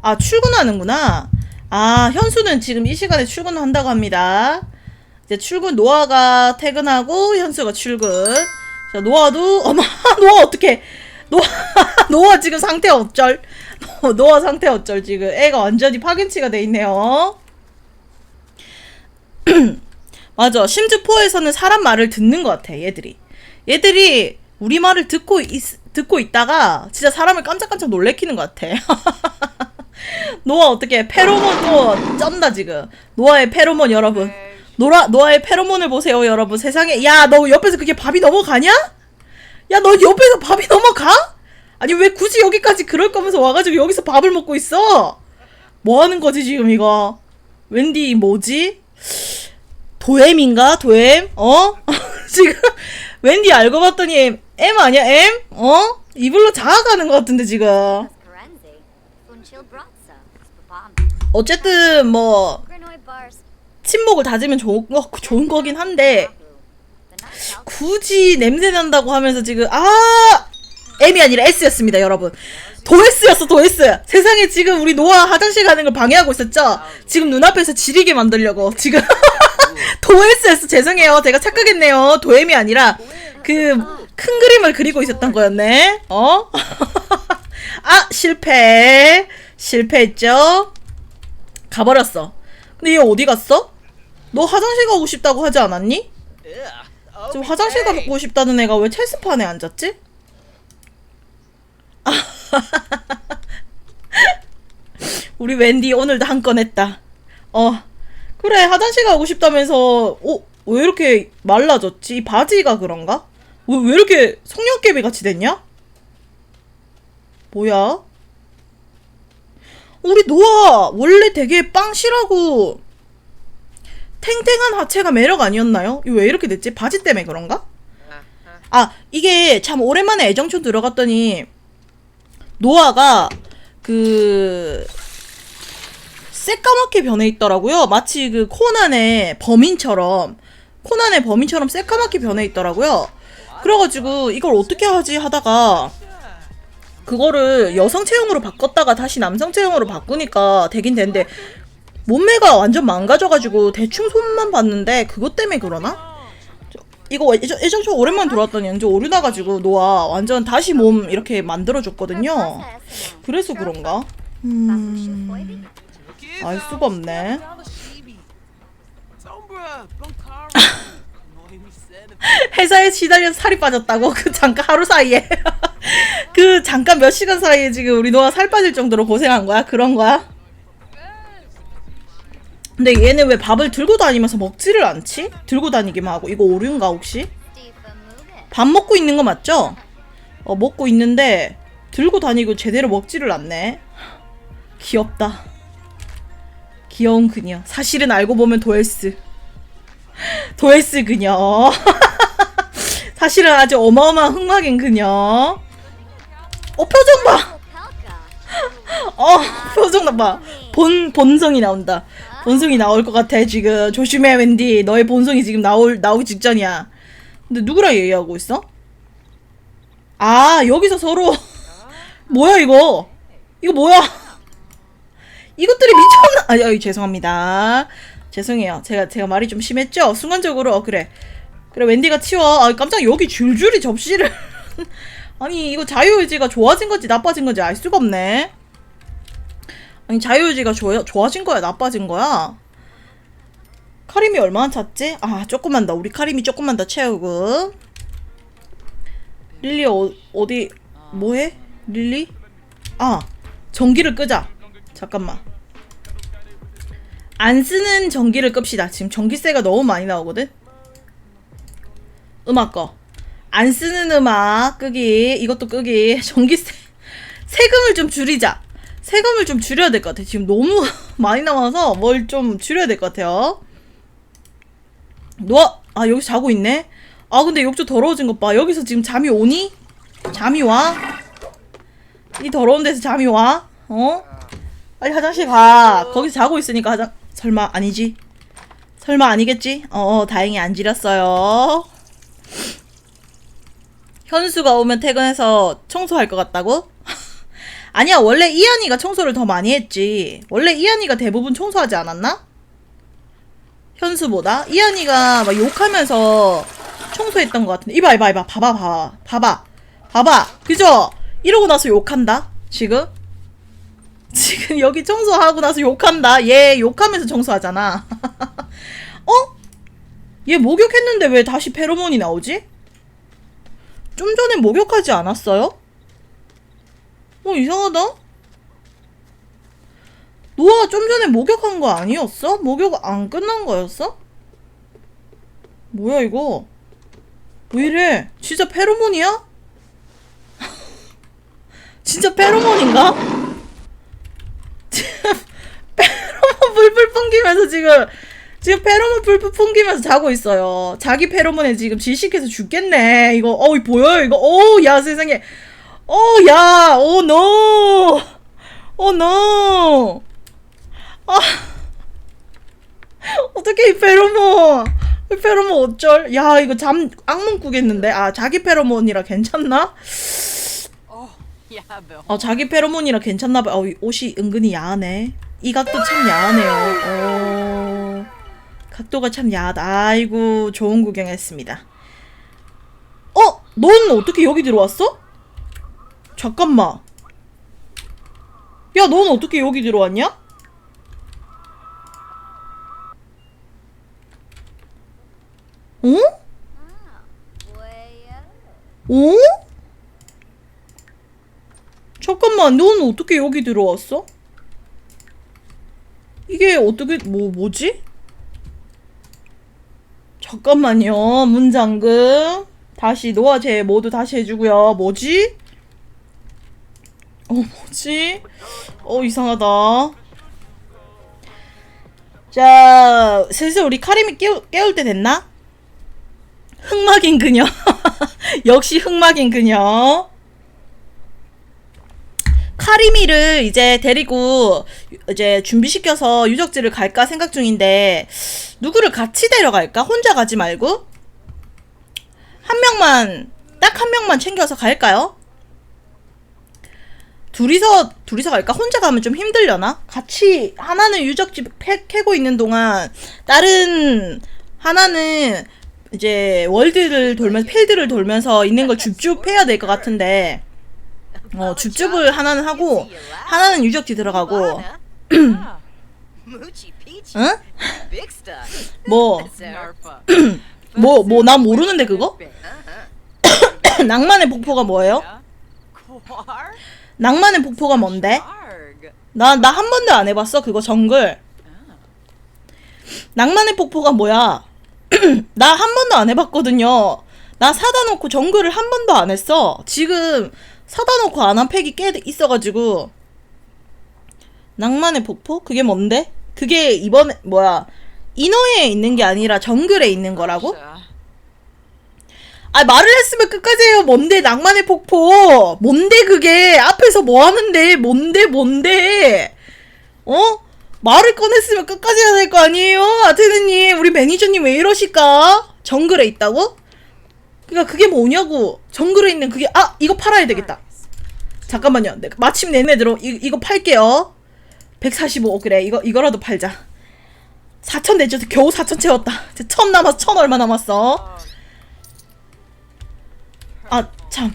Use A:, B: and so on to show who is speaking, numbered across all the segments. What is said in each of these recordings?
A: 아, 출근하는구나. 아, 현수는 지금 이 시간에 출근한다고 합니다. 이제 출근, 노아가 퇴근하고 현수가 출근. 자, 노아도, 어머, 노아 어떡해. 노아, 노아 지금 상태 어쩔. 노아 상태 어쩔, 지금. 애가 완전히 파김치가 돼 있네요. 맞아. 심즈포에서는 사람 말을 듣는 것 같아, 얘들이. 얘들이 우리 말을 듣고, 있, 듣고 있다가 진짜 사람을 깜짝깜짝 놀래키는 것 같아. 노아 어떻게 페로몬 또 쩐다 지금. 노아의 페로몬 여러분. 노라 노아의 페로몬을 보세요 여러분. 세상에 야 너 옆에서 그게 밥이 넘어가냐? 야 너 옆에서 밥이 넘어가? 아니 왜 굳이 여기까지 그럴 거면서 와가지고 여기서 밥을 먹고 있어? 뭐 하는 거지 지금 이거? 웬디 뭐지? 도엠인가 도엠? 어? 지금 웬디 알고 봤더니 M 아니야 M? 어? 이불로 자아가는 것 같은데 지금. 어쨌든 뭐 침묵을 다지면 좋은 거 좋은 거긴 한데 굳이 냄새 난다고 하면서 지금 아! M이 아니라 S였습니다 여러분. 도S였어 도S 세상에 지금 우리 노아 화장실 가는 걸 방해하고 있었죠? 지금 눈앞에서 지리게 만들려고 지금. 도S였어 죄송해요. 제가 착각했네요. 도엠이 아니라 그 큰 그림을 그리고 있었던 거였네. 어? 아 실패. 실패했죠 가버렸어 근데 얘 어디 갔어? 너 화장실 가고 싶다고 하지 않았니? 지금 화장실 가고 싶다는 애가 왜 체스판에 앉았지? 아. 우리 웬디 오늘도 한 건 했다. 어. 그래, 화장실 가고 싶다면서, 어, 왜 이렇게 말라졌지? 이 바지가 그런가? 왜, 왜 이렇게 성냥개비 같이 됐냐? 뭐야? 우리 노아, 원래 되게 빵실하고, 탱탱한 하체가 매력 아니었나요? 이거 왜 이렇게 됐지? 바지 때문에 그런가? 아, 이게 참 오랜만에 애정촌 들어갔더니 노아가 그 새까맣게 변해 있더라고요. 마치 그 코난의 범인처럼 코난의 범인처럼 새까맣게 변해 있더라고요. 그래가지고 이걸 어떻게 하지 하다가 그거를 여성 체형으로 바꿨다가 다시 남성 체형으로 바꾸니까 되긴 되는데 몸매가 완전 망가져가지고 대충 손만 봤는데 그것 때문에 그러나? 저- 이거 예전, 예전 저 오랜만에 들어왔더니 완전 오류 나가지고 노아 완전 다시 몸 이렇게 만들어줬거든요. 그래서 그런가? 음... 알 수가 없네. 회사에 시달려서 살이 빠졌다고 그 잠깐 하루 사이에 그 잠깐 몇 시간 사이에 지금 우리 노아 살 빠질 정도로 고생한 거야? 그런 거야? 근데 얘는 왜 밥을 들고 다니면서 먹지를 않지? 들고 다니기만 하고 이거 오류인가 혹시? 밥 먹고 있는 거 맞죠? 어 먹고 있는데 들고 다니고 제대로 먹지를 않네 귀엽다 귀여운 그녀 사실은 알고 보면 도에스 도에스 그녀 사실은 아주 어마어마한 흑막인 그녀 어 표정 봐 어, 표정 봐. 본 본성이 나온다. 본성이 나올 것 같아 지금. 조심해 웬디. 너의 본성이 지금 나올 나오기 직전이야. 근데 누구랑 얘기하고 있어? 아 여기서 서로 뭐야 이거? 이거 뭐야? 이것들이 미쳤나? 아, 아 죄송합니다. 죄송해요. 제가 제가 말이 좀 심했죠? 순간적으로 어, 그래. 그래 웬디가 치워. 아 깜짝 여기 줄줄이 접시를. 아니 이거 자유의지가 좋아진 건지 나빠진 건지 알 수가 없네. 아니 자유의지가 좋아, 좋아진 거야 나빠진 거야? 카림이 얼마나 찼지? 아 조금만 더 우리 카림이 조금만 더 채우고 릴리 어, 어디 뭐해? 릴리? 아 전기를 끄자 잠깐만 안 쓰는 전기를 끕시다 지금 전기세가 너무 많이 나오거든 음악 꺼 안 쓰는 음악 끄기 이것도 끄기 전기세 세금을 좀 줄이자 세금을 좀 줄여야 될 것 같아. 지금 너무 많이 나와서 뭘 좀 줄여야 될 것 같아요. 너, 아, 여기 자고 있네? 아, 근데 욕조 더러워진 것 봐. 여기서 지금 잠이 오니? 잠이 와? 이 더러운 데서 잠이 와? 어? 빨리 화장실 가. 거기서 자고 있으니까 화장, 설마 아니지? 설마 아니겠지? 어, 어 다행히 안 지렸어요. 현수가 오면 퇴근해서 청소할 것 같다고? 아니야 원래 이한이가 청소를 더 많이 했지. 원래 이한이가 대부분 청소하지 않았나? 현수보다? 이한이가 막 욕하면서 청소했던 것 같은데. 이봐 이봐 이봐. 봐봐 봐봐. 봐봐. 봐봐. 그죠? 이러고 나서 욕한다? 지금? 지금 여기 청소하고 나서 욕한다? 얘 욕하면서 청소하잖아. 어? 얘 목욕했는데 왜 다시 페로몬이 나오지? 좀 전에 목욕하지 않았어요? 어 이상하다 노아 좀 전에 목욕한 거 아니었어? 목욕 안 끝난 거였어? 뭐야 이거 왜 이래 진짜 페로몬이야? 진짜 페로몬인가? 페로몬 불불 풍기면서 지금 지금 페로몬 불불 풍기면서 자고 있어요. 자기 페로몬에 지금 질식해서 죽겠네. 이거 어 보여요 이거. 오야 세상에. 오야 오 노. 오 노. 아 어떻게 이 페로몬? 이 페로몬 어쩔? 야 이거 잠 악몽 꾸겠는데. 아 자기 페로몬이라 괜찮나? 어 자기 페로몬이라 괜찮나 봐. 어이 옷이 은근히 야하네. 이 각도 참 야하네요. 어 각도가 참 야하다. 아이고 좋은 구경했습니다. 어? 넌 어떻게 여기 들어왔어? 잠깐만. 야, 넌 어떻게 여기 들어왔냐? 어? 어? 잠깐만, 넌 어떻게 여기 들어왔어? 이게 어떻게, 뭐, 뭐지? 잠깐만요, 문장금. 다시, 노아 제 모두 다시 해주고요. 뭐지? 어, 뭐지? 어, 이상하다. 자, 슬슬 우리 카림이 깨우, 깨울 때 됐나? 흑막인 그녀. 역시 흑막인 그녀. 카리미를 이제 데리고 이제 준비시켜서 유적지를 갈까 생각 중인데 누구를 같이 데려갈까? 혼자 가지 말고 한 명만 딱 한 명만 챙겨서 갈까요? 둘이서 둘이서 갈까? 혼자 가면 좀 힘들려나? 같이 하나는 유적지 패, 캐고 있는 동안 다른 하나는 이제 월드를 돌면서 필드를 돌면서 있는 걸 줍줍 해야 될 것 같은데 어 줍줍을 하나는 하고 하나는 유적지 들어가고. 응?
B: Big stuff.
A: 뭐. 뭐뭐나 모르는데 그거? 낭만의 폭포가 뭐예요? 낭만의 폭포가 뭔데? 나 나 한 번도 안 해봤어 그거 정글 낭만의 폭포가 뭐야 나 한 번도 안 해봤거든요 나 사다 놓고 정글을 한 번도 안 했어 지금 사다 놓고 안 한 팩이 꽤 있어가지고 낭만의 폭포? 그게 뭔데? 그게 이번에 뭐야 인어에 있는 게 아니라 정글에 있는 거라고? 아 말을 했으면 끝까지 해요. 뭔데 낭만의 폭포? 뭔데 그게? 앞에서 뭐 하는데? 뭔데 뭔데? 어? 말을 꺼냈으면 끝까지 해야 될 거 아니에요? 아테네님, 우리 매니저님 왜 이러실까? 정글에 있다고? 그니까 그게 뭐냐고? 정글에 있는 그게 아 이거 팔아야 되겠다. 잠깐만요. 마침 내내 들어 이, 이거 팔게요. 145 그래 이거 이거라도 팔자. 4천 내줘서 겨우 4천 채웠다. 이제 천 남았어. 천 얼마 남았어? 아, 참.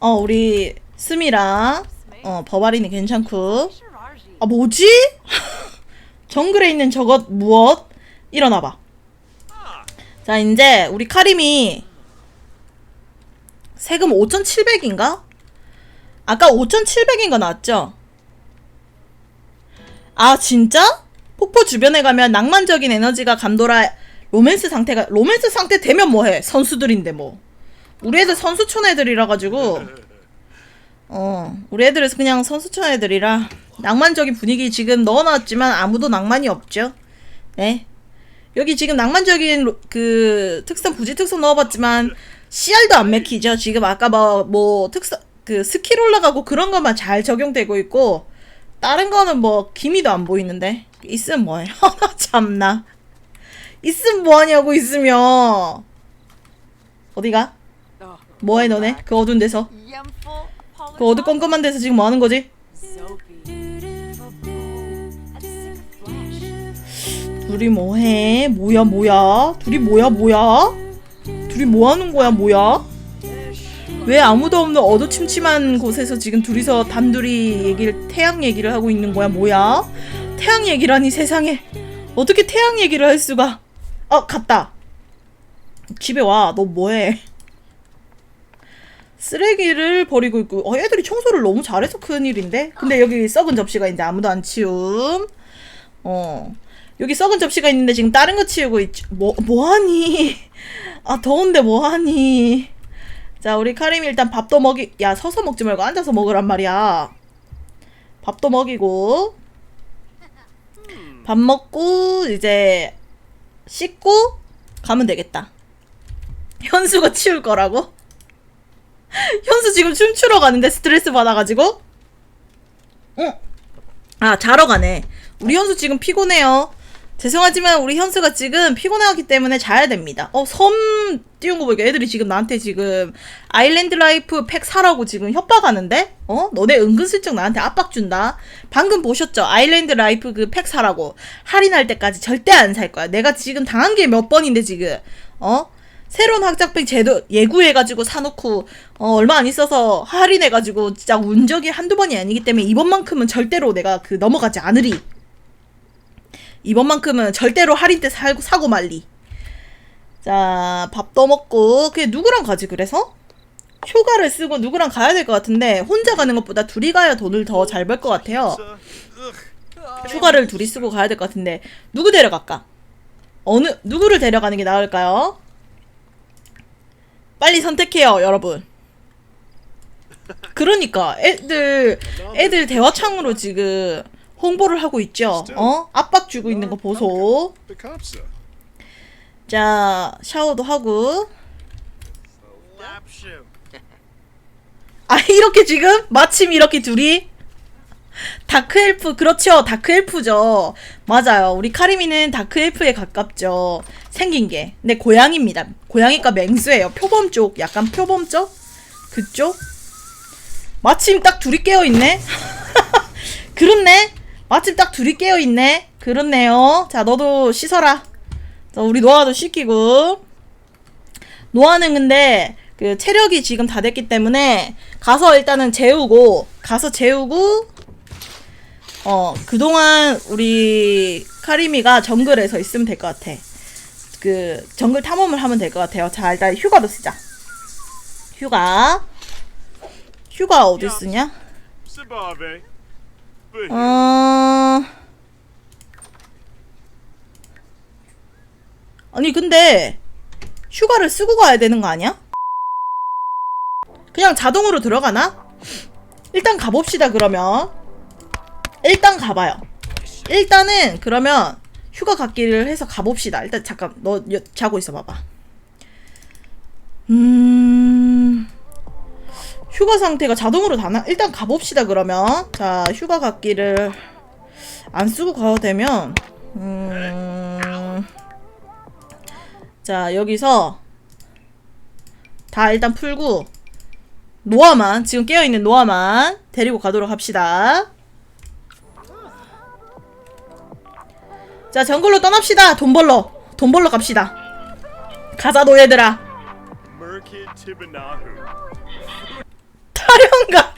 A: 어, 우리 스미랑 어, 버바리는 괜찮고. 아, 뭐지? 정글에 있는 저것 무엇? 일어나 봐. 자, 이제 우리 카림이 세금 5,700인가? 아까 5,700인가 나왔죠? 아, 진짜? 폭포 주변에 가면 낭만적인 에너지가 감돌아 로맨스 상태가 로맨스 상태 되면 뭐해? 선수들인데 뭐. 우리 애들 선수촌 애들이라 가지고 어, 우리 애들은 그냥 선수촌 애들이라 낭만적인 분위기 지금 넣어놨지만 아무도 낭만이 없죠. 네. 여기 지금 낭만적인 로- 그 특성 부지 특성 넣어봤지만 CR도 안 맥히죠. 지금 아까 뭐, 뭐 특성 그 스킬 올라가고 그런 것만 잘 적용되고 있고 다른 거는 뭐 기미도 안 보이는데 있으면 뭐해? 참나. 있으면 뭐하냐고 있으면 어디가? 뭐해 너네? 그 어두운 데서 그 어두컴컴한 데서 지금 뭐 하는 거지? 둘이 뭐해? 뭐야 뭐야? 둘이 뭐야 뭐야? 둘이 뭐 하는 거야 뭐야? 왜 아무도 없는 어두침침한 곳에서 지금 둘이서 단둘이 얘기를 태양 얘기를 하고 있는 거야 뭐야? 태양 얘기라니 세상에 어떻게 태양 얘기를 할 수가? 어 갔다. 집에 와. 너 뭐해? 쓰레기를 버리고 있고 어 애들이 청소를 너무 잘해서 큰일인데 근데 여기 썩은 접시가 이제 아무도 안 치움 어 여기 썩은 접시가 있는데 지금 다른 거 치우고 있죠 뭐 뭐하니 아 더운데 뭐하니 자 우리 카림이 일단 밥도 먹이 야 서서 먹지 말고 앉아서 먹으란 말이야 밥도 먹이고 밥 먹고 이제 씻고 가면 되겠다 현수가 치울 거라고? 현수 지금 춤추러 가는데 스트레스 받아가지고? 응. 아, 자러 가네. 우리 현수 지금 피곤해요. 죄송하지만 우리 현수가 지금 피곤해하기 때문에 자야 됩니다. 어, 섬 띄운 거 보니까 애들이 지금 나한테 지금 아일랜드 라이프 팩 사라고 지금 협박하는데? 어? 너네 은근슬쩍 나한테 압박 준다. 방금 보셨죠? 아일랜드 라이프 그 팩 사라고. 할인할 때까지 절대 안 살 거야. 내가 지금 당한 게 몇 번인데 지금. 어? 새로운 학자팩 제도 예구해가지고 사놓고 어, 얼마 안 있어서 할인해가지고 진짜 운 적이 한두 번이 아니기 때문에 이번만큼은 절대로 내가 그 넘어가지 않으리. 이번만큼은 절대로 할인 때 살고 사고 말리. 자 밥도 먹고 그게 누구랑 가지 그래서? 휴가를 쓰고 누구랑 가야 될 것 같은데 혼자 가는 것보다 둘이 가야 돈을 더 잘 벌 것 같아요. 휴가를 둘이 쓰고 가야 될 것 같은데 누구 데려갈까? 어느 누구를 데려가는 게 나을까요? 빨리 선택해요, 여러분. 그러니까 애들 애들 대화창으로 지금 홍보를 하고 있죠. 어? 압박 주고 있는 거 보소. 자, 샤워도 하고. 아, 이렇게 지금 마침 이렇게 둘이 다크 엘프 그렇죠. 다크 엘프죠. 맞아요. 우리 카리미는 다크 엘프에 가깝죠. 생긴 게. 근데 고양이입니다. 고양이가 맹수예요. 표범 쪽 약간 표범 쪽 그쪽 마침 딱 둘이 깨어 있네. 그렇네. 마침 딱 둘이 깨어 있네. 그렇네요. 자, 너도 씻어라. 자, 우리 노아도 씻기고. 노아는 근데 그 체력이 지금 다 됐기 때문에 가서 일단은 재우고 가서 재우고 어 그동안 우리 카리미가 정글에서 있으면 될 것 같아. 그 정글 탐험을 하면 될 것 같아요. 자 일단 휴가도 쓰자. 휴가 휴가 어디 쓰냐? 어. 아니 근데 휴가를 쓰고 가야 되는 거 아니야? 그냥 자동으로 들어가나? 일단 가봅시다 그러면. 일단 가봐요. 일단은 그러면 휴가 갖기를 해서 가봅시다. 일단 잠깐 너 여- 자고 있어 봐봐. 음 휴가 상태가 자동으로 다나 일단 가봅시다 그러면 자 휴가 갖기를 안 쓰고 가도 되면 음 자, 여기서 다 일단 풀고 노아만 지금 깨어 있는 노아만 데리고 가도록 합시다. 자, 정글로 떠납시다. 돈 벌러. 돈 벌러 갑시다. 가자 노예들아. 타령가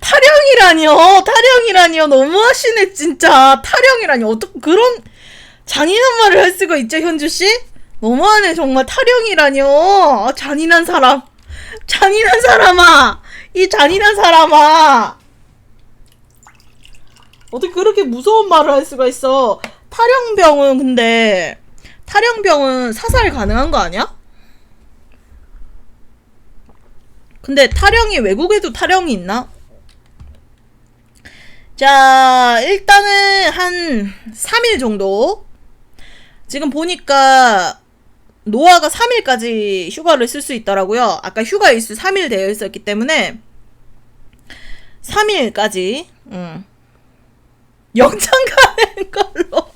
A: 타령이라니요. 타령이라니요. 너무하시네 진짜. 타령이라니 어떻게 그런 잔인한 말을 할 수가 있죠, 현주 씨? 너무하네 정말 타령이라니요. 아, 잔인한 사람. 잔인한 사람아. 이 잔인한 사람아. 어떻게 그렇게 무서운 말을 할 수가 있어? 타령병은 근데 타령병은 사살 가능한 거 아니야? 근데 타령이 외국에도 타령이 있나? 자, 일단은 한 3일 정도. 지금 보니까 노아가 3일까지 휴가를 쓸 수 있더라고요. 아까 휴가 일수 3일 되어 있었기 때문에 3일까지 음. 영창 가는 걸로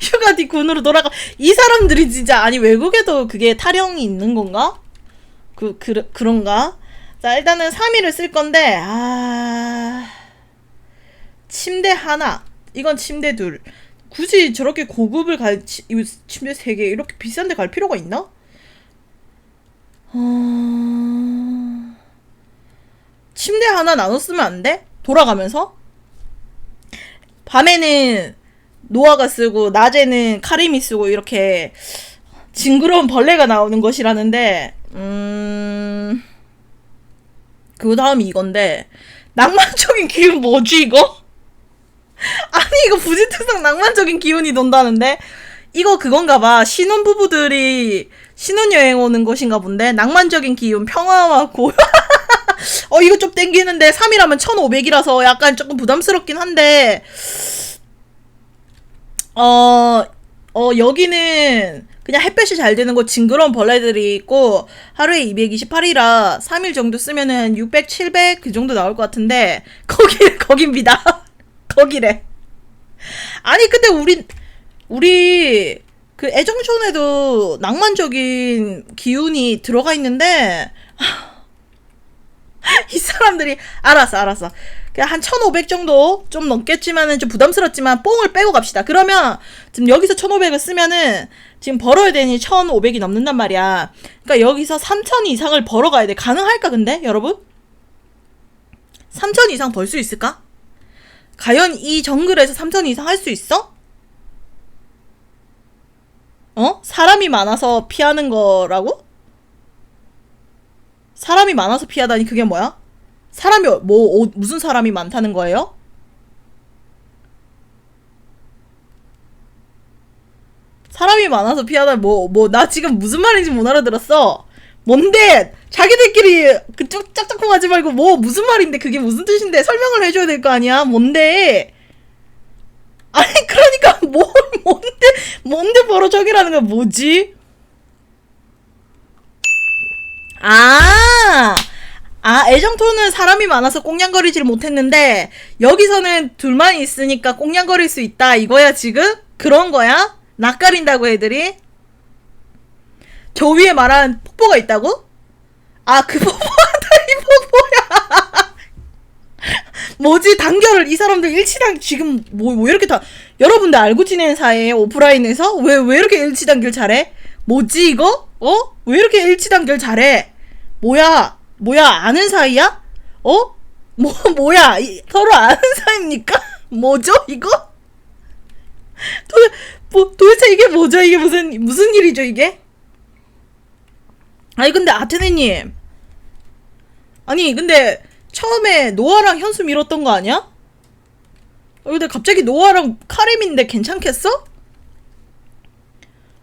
A: 휴가 뒤 군으로 돌아가. 이 사람들이 진짜 아니 외국에도 그게 타령이 있는 건가? 그, 그 그런가? 자, 일단은 3위를 쓸 건데, 아. 침대 하나. 이건 침대 둘. 굳이 저렇게 고급을 갈, 치, 침대 세 개, 이렇게 비싼데 갈 필요가 있나? 어... 침대 하나 나눠 쓰면 안 돼? 돌아가면서? 밤에는 노아가 쓰고, 낮에는 카림이 쓰고, 이렇게 징그러운 벌레가 나오는 것이라는데, 음, 그 다음이 이건데, 낭만적인 기운 뭐지, 이거? 아니, 이거 부지특성 낭만적인 기운이 돈다는데? 이거 그건가 봐. 신혼 부부들이 신혼여행 오는 곳인가 본데, 낭만적인 기운, 평화와 고, 어, 이거 좀 땡기는데, 3이라면 1500이라서 약간 조금 부담스럽긴 한데, 어, 어, 여기는 그냥 햇볕이 잘 되는 곳 징그러운 벌레들이 있고 하루에 228이라 3일 정도 쓰면은 600, 700 그 정도 나올 것 같은데 거기 거깁니다. 거기래. 아니 근데 우리 우리 그 애정촌에도 낭만적인 기운이 들어가 있는데 이 사람들이 알았어 알았어 그냥 한 1500 정도 좀 넘겠지만은 좀 부담스럽지만 뽕을 빼고 갑시다 그러면 지금 여기서 1500을 쓰면은 지금 벌어야 되니 1500이 넘는단 말이야 그러니까 여기서 3000 이상을 벌어 가야 돼 가능할까 근데 여러분? 3000 이상 벌 수 있을까? 과연 이 정글에서 3000 이상 할 수 있어? 어? 사람이 많아서 피하는 거라고? 사람이 많아서 피하다니 그게 뭐야? 사람이 어- 뭐 어- 무슨 사람이 많다는 거예요? 사람이 많아서 피하다 뭐 뭐 나 지금 무슨 말인지 못 알아들었어. 뭔데? 자기들끼리 그쪽 짝짝꿍 하지 말고 뭐 무슨 말인데 그게 무슨 뜻인데 설명을 해줘야 될 거 아니야? 뭔데? 아니 그러니까 뭘 뭔데 뭔데 바로 저기라는 건 뭐지? 아, 아, 애정토는 사람이 많아서 꽁냥거리지를 못했는데, 여기서는 둘만 있으니까 꽁냥거릴 수 있다, 이거야, 지금? 그런 거야? 낯가린다고 애들이? 저 위에 말한 폭포가 있다고? 아, 그 폭포다, 이 폭포야! 뭐지, 단결을, 이 사람들 일치단, 지금, 뭐, 왜 이렇게 다, 여러분들 알고 지내는 사이에 오프라인에서? 왜, 왜 이렇게 일치단결 잘해? 뭐지, 이거? 어? 왜 이렇게 일치단결 잘해? 뭐야? 뭐야? 아는 사이야? 어? 뭐, 뭐야? 이- 서로 아는 사이입니까? 뭐죠, 이거? 도, 뭐, 도대체 이게 뭐죠? 이게 무슨, 무슨 일이죠, 이게? 아니, 근데 아테네님. 아니, 근데 처음에 노아랑 현수 밀었던 거 아니야? 어, 근데 갑자기 노아랑 카렘인데 괜찮겠어?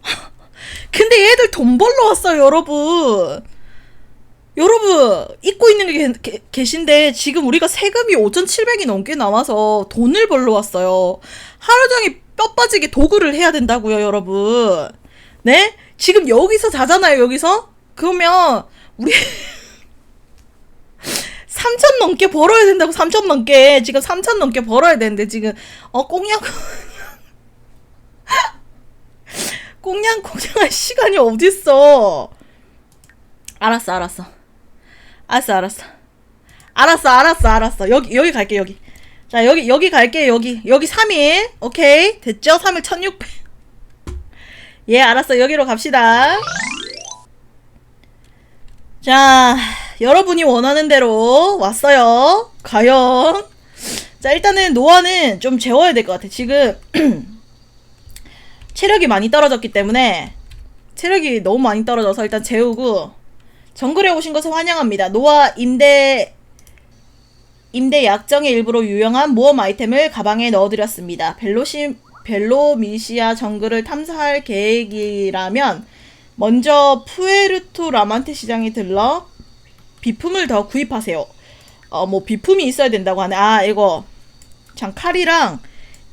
A: 근데 얘들 돈 벌러 왔어요, 여러분. 여러분, 잊고 있는 게 계- 계- 계신데, 지금 우리가 세금이 5,700이 넘게 나와서 돈을 벌러 왔어요. 하루 종일 뼈 빠지게 도구를 해야 된다고요, 여러분. 네? 지금 여기서 자잖아요, 여기서? 그러면, 우리, 3천 넘게 벌어야 된다고, 3천 넘게. 지금 3천 넘게 벌어야 되는데, 지금, 어, 꽁냥, 꽁냥, 꽁냥할 시간이 어딨어. 알았어, 알았어. 알았어, 알았어. 알았어, 알았어, 알았어. 여기, 여기 갈게, 여기. 자, 여기, 여기 갈게, 여기. 여기 3일. 오케이. 됐죠? 3일 1600. 예, 알았어. 여기로 갑시다. 자, 여러분이 원하는 대로 왔어요. 과연. 자, 일단은 노아는 좀 재워야 될 것 같아. 지금, 체력이 많이 떨어졌기 때문에, 체력이 너무 많이 떨어져서 일단 재우고, 정글에 오신 것을 환영합니다. 노아 임대 임대 약정의 일부로 유용한 모험 아이템을 가방에 넣어드렸습니다. 벨로시 벨로미시아 정글을 탐사할 계획이라면 먼저 푸에르토 라만테 시장에 들러 비품을 더 구입하세요. 어 뭐 비품이 있어야 된다고 하네. 아 이거 참 칼이랑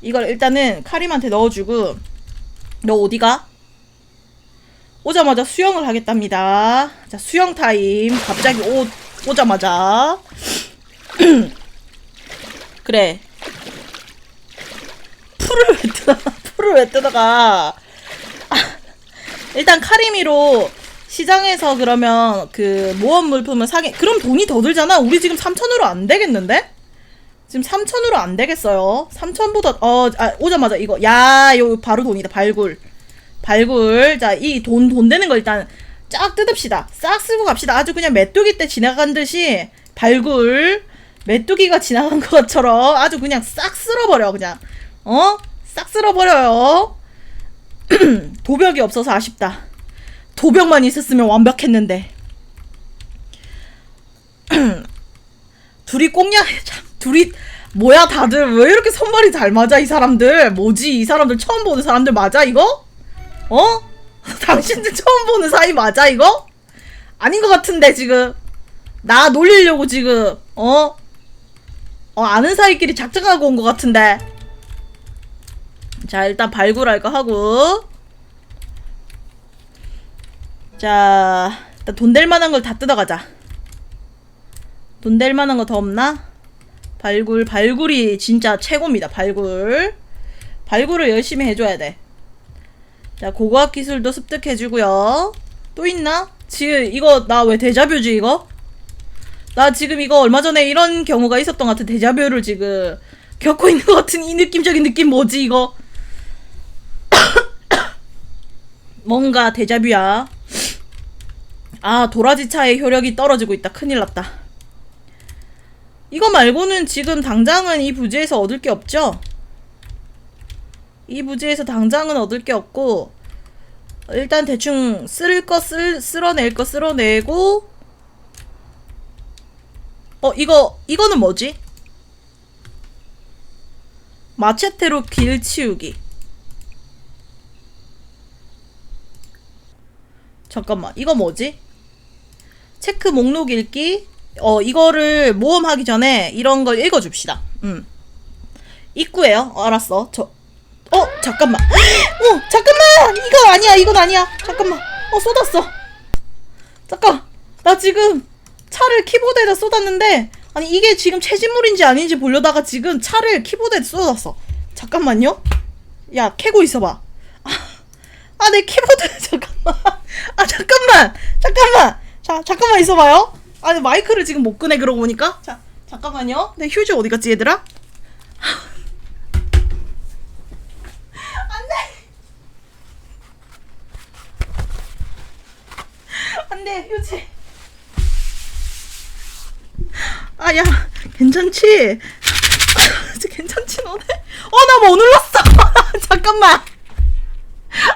A: 이걸 일단은 카림한테 넣어주고 너 어디가? 오자마자 수영을 하겠답니다. 자, 수영 타임. 갑자기 오, 오자마자. 그래. 풀을 왜 뜯어? 풀을 왜 뜯어가? 아, 일단 카리미로 시장에서 그러면 그 모험 물품을 사게 그럼 돈이 더 들잖아. 우리 지금 3천으로 안 되겠는데? 지금 3천으로 안 되겠어요. 3천보다 어 아, 오자마자 이거 야 요 바로 돈이다. 발굴. 발굴. 자, 이 돈 돈 되는 거 일단 쫙 뜯읍시다. 싹 쓰고 갑시다. 아주 그냥 메뚜기 때 지나간 듯이 발굴. 메뚜기가 지나간 것처럼 아주 그냥 싹 쓸어버려 그냥. 어? 싹 쓸어버려요. 도벽이 없어서 아쉽다. 도벽만 있었으면 완벽했는데. 둘이 꽁냥 참 둘이 뭐야 다들 왜 이렇게 손발이 잘 맞아 이 사람들 뭐지 이 사람들 처음 보는 사람들 맞아 이거? 어? 당신들 처음 보는 사이 맞아 이거? 아닌 것 같은데 지금 나 놀리려고 지금 어? 어 아는 사이끼리 작정하고 온 것 같은데 자 일단 발굴할 거 하고 자 일단 돈 될 만한 걸 다 뜯어가자 돈 될 만한 거 더 없나? 발굴 발굴이 진짜 최고입니다 발굴 발굴을 열심히 해줘야 돼 자, 고고학 기술도 습득해주고요. 또 있나? 지금 이거 나 왜 데자뷰지 이거? 나 지금 이거 얼마 전에 이런 경우가 있었던 것 같은 데자뷰를 지금 겪고 있는 것 같은 이 느낌적인 느낌 뭐지 이거? 뭔가 데자뷰야. 아 도라지 차의 효력이 떨어지고 있다. 큰일 났다. 이거 말고는 지금 당장은 이 부지에서 얻을 게 없죠? 이 부지에서 당장은 얻을 게 없고 일단 대충 쓸 거 쓸 쓸어낼 거 쓸어내고 어 이거 이거는 뭐지? 마체테로 길 치우기. 잠깐만 이거 뭐지? 체크 목록 읽기. 어 이거를 모험하기 전에 이런 걸 읽어줍시다. 음. 입구에요. 어, 알았어. 저 어 잠깐만. 어 잠깐만! 이거 아니야 이건 아니야. 잠깐만. 어 쏟았어. 잠깐. 나 지금 차를 키보드에다 쏟았는데 아니 이게 지금 채집물인지 아닌지 보려다가 지금 차를 키보드에 쏟았어. 잠깐만요. 야 캐고 있어봐. 아 내 키보드. 잠깐만. 아 잠깐만! 잠깐만! 자 잠깐만 있어봐요. 아니 마이크를 지금 못 끄네 그러고 보니까. 자 잠깐만요. 내 휴지 어디 갔지 얘들아 안돼 휴지 아야 괜찮지? 괜찮지 너네 어나 뭐 눌렀어! 잠깐만!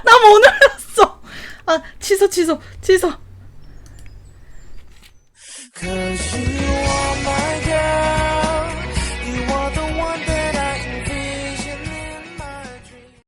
A: 나 뭐 눌렀어! 아 취소 취소 취소.
C: you